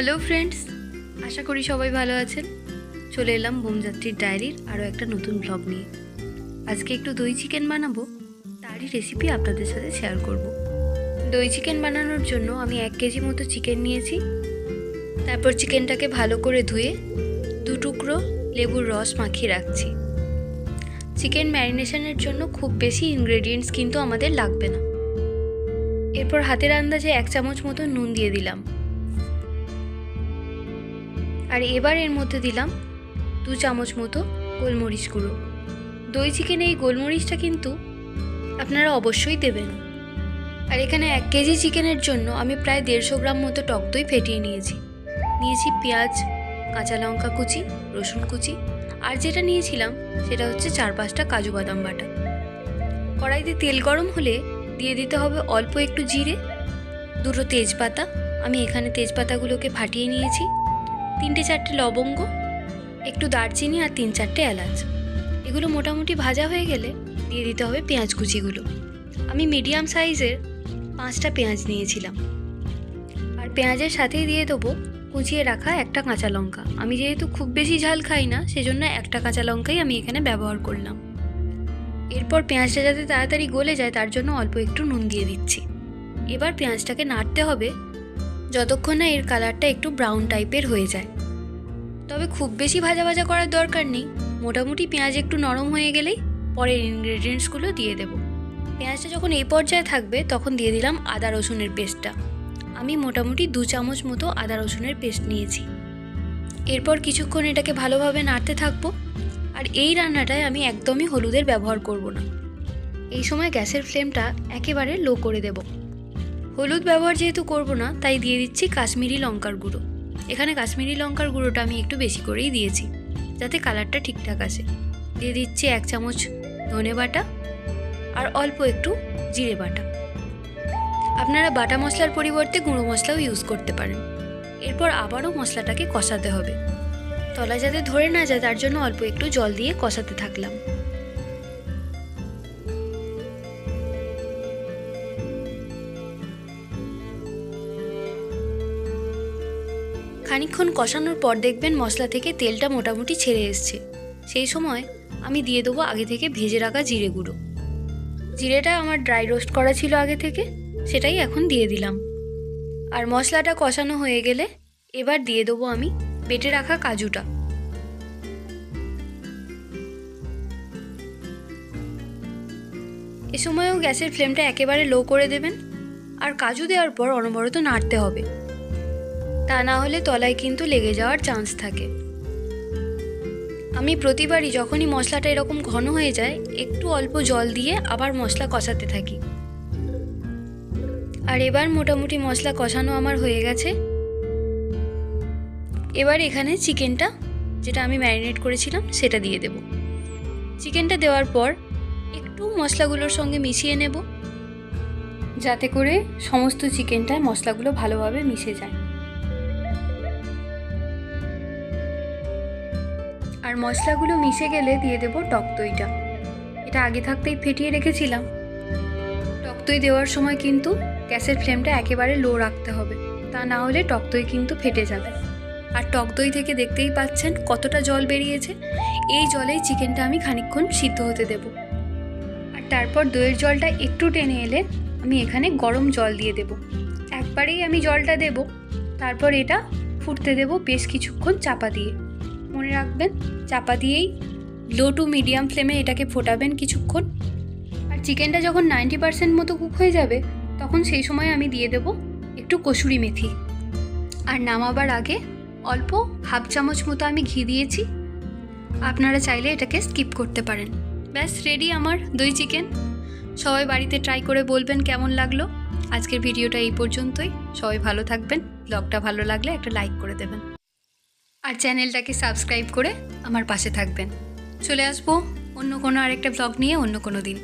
Hello friends আশা করি সবাই ভালো আছেন। চলে এলাম বোমযাত্রীর ডায়েরির আরও একটা নতুন ব্লগ নিয়ে। আজকে একটু দই চিকেন বানাবো। তারই রেসিপি আপনাদের সাথে শেয়ার করব। দই চিকেন বানানোর জন্য আমি এক কেজি মতো চিকেন নিয়েছি। তারপর চিকেনটাকে ভালো করে ধুয়ে দু টুকরো লেবুর রস মাখিয়ে রাখছি। চিকেন ম্যারিনেশনের জন্য খুব বেশি ইনগ্রেডিয়েন্টস কিন্তু আমাদের লাগবে না। এরপর হাতের আন্দাজে এক চামচ মতো নুন দিয়ে দিলাম। আর এবার এর মধ্যে দিলাম দু চামচ মতো গোলমরিচ গুঁড়ো। দই চিকেনে এই গোলমরিচটা কিন্তু আপনারা অবশ্যই দেবেন। আর এখানে এক কেজি চিকেনের জন্য আমি প্রায় দেড়শো গ্রাম মতো টক দই ফেটিয়ে নিয়েছি। নিয়েছি পেঁয়াজ, কাঁচা লঙ্কা কুচি, রসুন কুচি। আর যেটা নিয়েছিলাম সেটা হচ্ছে চার পাঁচটা কাজু বাদাম বাটা। কড়াইতে তেল গরম হলে দিয়ে দিতে হবে অল্প একটু জিরে, দুটো তেজপাতা। আমি এখানে তেজপাতাগুলোকে ফাটিয়ে নিয়েছি। তিনটে চারটে লবঙ্গ, একটু দারচিনি আর তিন চারটে এলাচ। এগুলো মোটামুটি ভাজা হয়ে গেলে দিয়ে দিতে হবে পেঁয়াজ কুচিগুলো। আমি মিডিয়াম সাইজের পাঁচটা পেঁয়াজ নিয়েছিলাম। আর পেঁয়াজের সাথেই দিয়ে দেবো কুচিয়ে রাখা একটা কাঁচা লঙ্কা। আমি যেহেতু খুব বেশি ঝাল খাই না, সেজন্য একটা কাঁচা লঙ্কাই আমি এখানে ব্যবহার করলাম। এরপর পেঁয়াজটা যাতে তাড়াতাড়ি গলে যায়, তার জন্য অল্প একটু নুন দিয়ে দিচ্ছি। এবার পেঁয়াজটাকে নাড়তে হবে যতক্ষণ না এর কালারটা একটু ব্রাউন টাইপের হয়ে যায়। তবে খুব বেশি ভাজা ভাজা করার দরকার নেই। মোটামুটি পেঁয়াজ একটু নরম হয়ে গেলেই পরের ইনগ্রেডিয়েন্টসগুলো দিয়ে দেবো। পেঁয়াজটা যখন এই পর্যায়ে থাকবে, তখন দিয়ে দিলাম আদা রসুনের পেস্টটা। আমি মোটামুটি দু চামচ মতো আদা রসুনের পেস্ট নিয়েছি। এরপর কিছুক্ষণ এটাকে ভালোভাবে নাড়তে থাকব। আর এই রান্নাটায় আমি একদমই হলুদের ব্যবহার করব না। এই সময় গ্যাসের ফ্লেমটা একেবারে লো করে দেব। হলুদ ব্যবহার যেহেতু করব না, তাই দিয়ে দিচ্ছি কাশ্মীরি লঙ্কার গুঁড়ো। এখানে কাশ্মীরি লঙ্কার গুঁড়োটা আমি একটু বেশি করেই দিয়েছি, যাতে কালারটা ঠিকঠাক আসে। দিয়ে দিচ্ছি এক চামচ ধনে বাটা আর অল্প একটু জিরে বাটা। আপনারা বাটা মশলার পরিবর্তে গুঁড়ো মশলাও ইউজ করতে পারেন। এরপর আবারও মশলাটাকে কষাতে হবে। তলা যাতে ধরে না যায়, তার জন্য অল্প একটু জল দিয়ে কষাতে থাকলাম। খানিকক্ষণ কষানোর পর দেখবেন মশলা থেকে তেলটা মোটামুটি ছেড়ে এসছে। সেই সময় আমি দিয়ে দেবো আগে থেকে ভেজে রাখা জিরে গুঁড়ো। জিরেটা আমার ড্রাই রোস্ট করা ছিল আগে থেকে, সেটাই এখন দিয়ে দিলাম। আর মশলাটা কষানো হয়ে গেলে এবার দিয়ে দেবো আমি বেটে রাখা কাজুটা। এ সময়ও গ্যাসের ফ্লেমটা একেবারে লো করে দেবেন। আর কাজু দেওয়ার পর অনবরত নাড়তে হবে। তা না হলে তলায় কিন্তু লেগে যাওয়ার চান্স থাকে। আমি প্রতিবারই যখনই মশলাটা এরকম ঘন হয়ে যায়, একটু অল্প জল দিয়ে আবার মশলা কষাতে থাকি। আর এবার মোটামুটি মশলা কষানো আমার হয়ে গেছে। এবার এখানে চিকেনটা, যেটা আমি ম্যারিনেট করেছিলাম, সেটা দিয়ে দেব। চিকেনটা দেওয়ার পর একটু মশলাগুলোর সঙ্গে মিশিয়ে নেব, যাতে করে সমস্ত চিকেনটায় মশলাগুলো ভালোভাবে মিশে যায়। আর মশলাগুলো মিশে গেলে দিয়ে দেব টক দইটা। এটা আগে থাকতেই ফেটিয়ে রেখেছিলাম। টক দই দেওয়ার সময় কিন্তু গ্যাসের ফ্লেমটা একেবারে লো রাখতে হবে। তা না হলে টক দই কিন্তু ফেটে যাবে। আর টক দই থেকে দেখতেই পাচ্ছেন কতটা জল বেরিয়েছে। এই জলেই চিকেনটা আমি খানিকক্ষণ সিদ্ধ হতে দেব। আর তারপর দইয়ের জলটা একটু টেনে এলে আমি এখানে গরম জল দিয়ে দেব। একবারেই আমি জলটা দেব। তারপর এটা ফুটতে দেব বেশ কিছুক্ষণ চাপা দিয়ে। রাখবেন, চাপা দিয়েই লো টু মিডিয়াম ফ্লেমে এটাকে ফোটাবেন কিছুক্ষণ। আর চিকেনটা যখন নাইনটি পার্সেন্ট মতো কুক হয়ে যাবে, তখন সেই সময় আমি দিয়ে দেব একটু কসুরি মেথি। আর নামাবার আগে অল্প হাফ চামচ মতো আমি ঘি দিয়েছি। আপনারা চাইলে এটাকে স্কিপ করতে পারেন। ব্যাস রেডি আমার দই চিকেন সবাই বাড়িতে ট্রাই করে বলবেন কেমন লাগল। আজকের ভিডিওটা এই পর্যন্তই। সবাই ভালো থাকবেন। ব্লগটা ভালো লাগলে একটা লাইক করে দেবেন। আর চ্যানেলটাকে সাবস্ক্রাইব করে আমার পাশে থাকবেন। চলে আসব অন্য কোনো আরেকটা ব্লগ নিয়ে অন্য কোনো দিন।